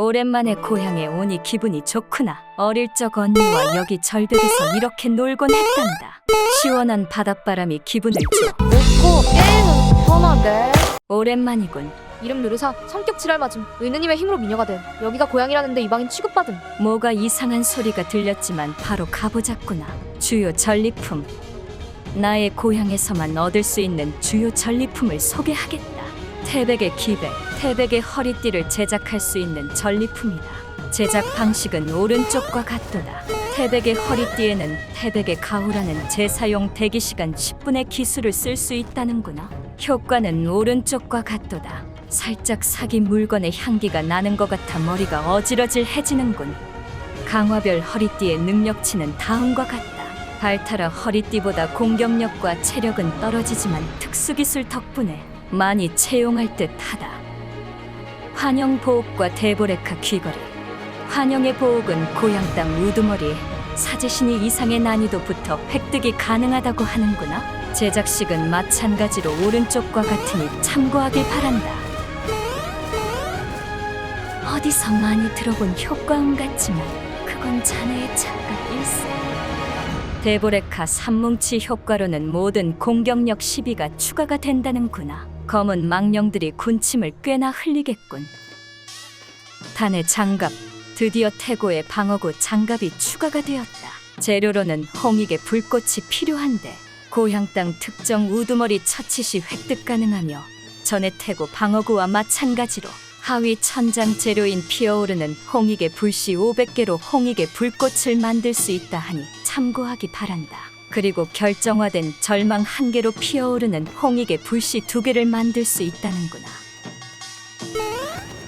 오랜만에 고향에 오니 기분이 좋구나. 어릴 적 언니와 여기 절벽에서 이렇게 놀곤 했단다. 시원한 바닷바람이 기분을 줘. 놓고 게임은 편하게 오랜만이군. 이름 누르사 성격 지랄 맞음 의느님의 힘으로 미녀가 됨 여기가 고향이라는데 이방인 취급받음 뭐가 이상한 소리가 들렸지만 바로 가보자꾸나. 주요 전리품. 나의 고향에서만 얻을 수 있는 주요 전리품을 소개하겠다. 태백의 기백, 태백의 허리띠를 제작할 수 있는 전리품이다. 제작 방식은 오른쪽과 같도다. 태백의 허리띠에는 태백의 가후라는 제사용 대기 시간 10분의 기술을 쓸 수 있다는구나. 효과는 오른쪽과 같도다. 살짝 사기 물건의 향기가 나는 것 같아 머리가 어질어질해지는군. 강화별 허리띠의 능력치는 다음과 같다. 발타라 허리띠보다 공격력과 체력은 떨어지지만 특수기술 덕분에 많이 채용할 듯하다. 환영 보옥과 데보레카 귀걸이. 환영의 보옥은 고향 땅 우두머리 사제신이 이상의 난이도부터 획득이 가능하다고 하는구나. 제작식은 마찬가지로 오른쪽과 같으니 참고하길 바란다. 어디서 많이 들어본 효과음 같지만 그건 자네의 착각 일세. 데보레카 삼뭉치 효과로는 모든 공격력 12가 추가가 된다는구나. 검은 망령들이 군침을 꽤나 흘리겠군. 단의 장갑, 드디어 태고의 방어구 장갑이 추가가 되었다. 재료로는 홍익의 불꽃이 필요한데 고향 땅 특정 우두머리 처치시 획득 가능하며 전에 태고 방어구와 마찬가지로 하위 천장 재료인 피어오르는 홍익의 불씨 500개로 홍익의 불꽃을 만들 수 있다 하니 참고하기 바란다. 그리고 결정화된 절망 한 개로 피어오르는 홍익의 불씨 두 개를 만들 수 있다는구나.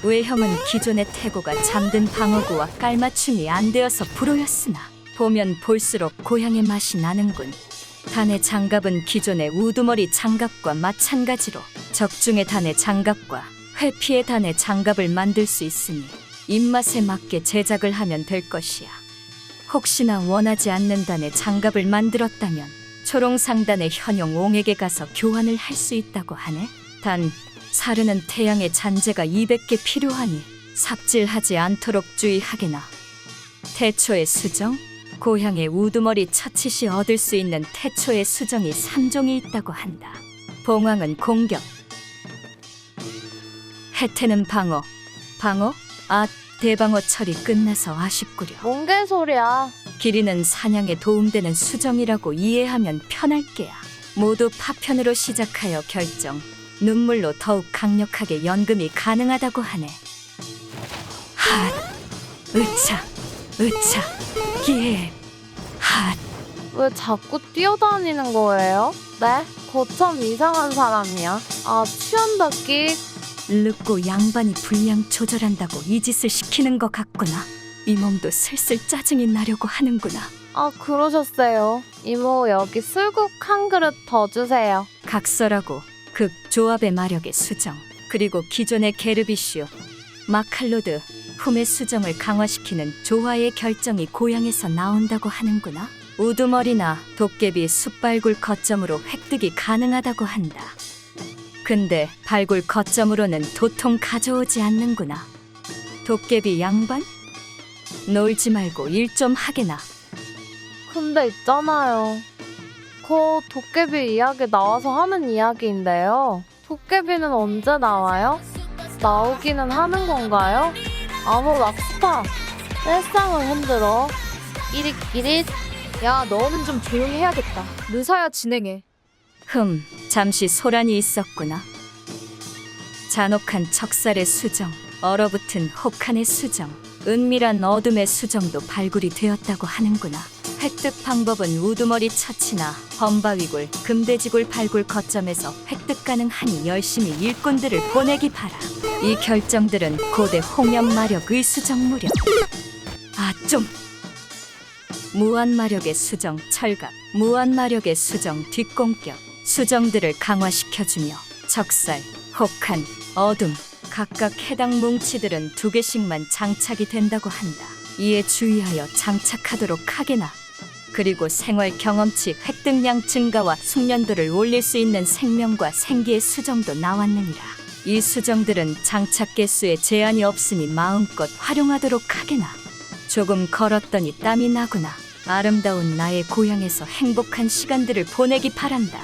외형은 기존의 태고가 잠든 방어구와 깔맞춤이 안 되어서 불호였으나 보면 볼수록 고향의 맛이 나는군. 단의 장갑은 기존의 우두머리 장갑과 마찬가지로 적중의 단의 장갑과 회피의 단의 장갑을 만들 수 있으니 입맛에 맞게 제작을 하면 될 것이야. 혹시나 원하지 않는 단의 장갑을 만들었다면 초롱상단의 현용 옹에게 가서 교환을 할 수 있다고 하네. 단 사르는 태양의 잔재가 200개 필요하니 삽질하지 않도록 주의하게나. 태초의 수정, 고향의 우두머리 처치시 얻을 수 있는 태초의 수정이 3종이 있다고 한다. 봉황은 공격, 해태는 방어, 방어? 아, 대방어 철이 끝나서 아쉽구려. 뭔 개소리야 길이는 사냥에 도움되는 수정이라고 이해하면 편할 게야. 모두 파편으로 시작하여 결정. 눈물로 더욱 강력하게 연금이 가능하다고 하네. 핫, 으차, 으차, 예, 핫. 왜 자꾸 뛰어다니는 거예요? 네? 거참 이상한 사람이야 아 취한다 끽 르고 양반이 분량 조절한다고 이 짓을 시키는 것 같구나. 이 몸도 슬슬 짜증이 나려고 하는구나. 아 그러셨어요 이모 여기 술국 한 그릇 더 주세요 각설하고 극 조합의 마력의 수정 그리고 기존의 게르비슈 마칼로드 훔의 수정을 강화시키는 조화의 결정이 고향에서 나온다고 하는구나 우두머리나 도깨비 숯발굴 거점으로 획득이 가능하다고 한다 근데 발굴 거점으로는 도통 가져오지 않는구나 도깨비 양반? 놀지 말고 일 좀 하게나 근데 있잖아요. 그 도깨비 이야기 나와서 하는 이야기인데요. 도깨비는 언제 나와요? 나오기는 하는 건가요? 아무 락스타 일상을 흔들어 끼릿끼릿 야 너는 좀 조용히 해야겠다 르사야 진행해 흠, 잠시 소란이 있었구나. 잔혹한 척살의 수정, 얼어붙은 혹한의 수정, 은밀한 어둠의 수정도 발굴이 되었다고 하는구나. 획득 방법은 우두머리 처치나 범바위굴, 금돼지굴 발굴 거점에서 획득 가능하니 열심히 일꾼들을 보내기 바라. 이 결정들은 고대 홍연 마력 의 수정 무력. 아, 좀! 무한 마력의 수정 철갑, 무한 마력의 수정 뒷공격, 수정들을 강화시켜주며 적살, 혹한, 어둠, 각각 해당 뭉치들은 두 개씩만 장착이 된다고 한다. 이에 주의하여 장착하도록 하게나. 그리고 생활 경험치 획득량 증가와 숙련도를 올릴 수 있는 생명과 생기의 수정도 나왔느니라. 이 수정들은 장착 개수에 제한이 없으니 마음껏 활용하도록 하게나. 조금 걸었더니 땀이 나구나. 아름다운 나의 고향에서 행복한 시간들을 보내기 바란다.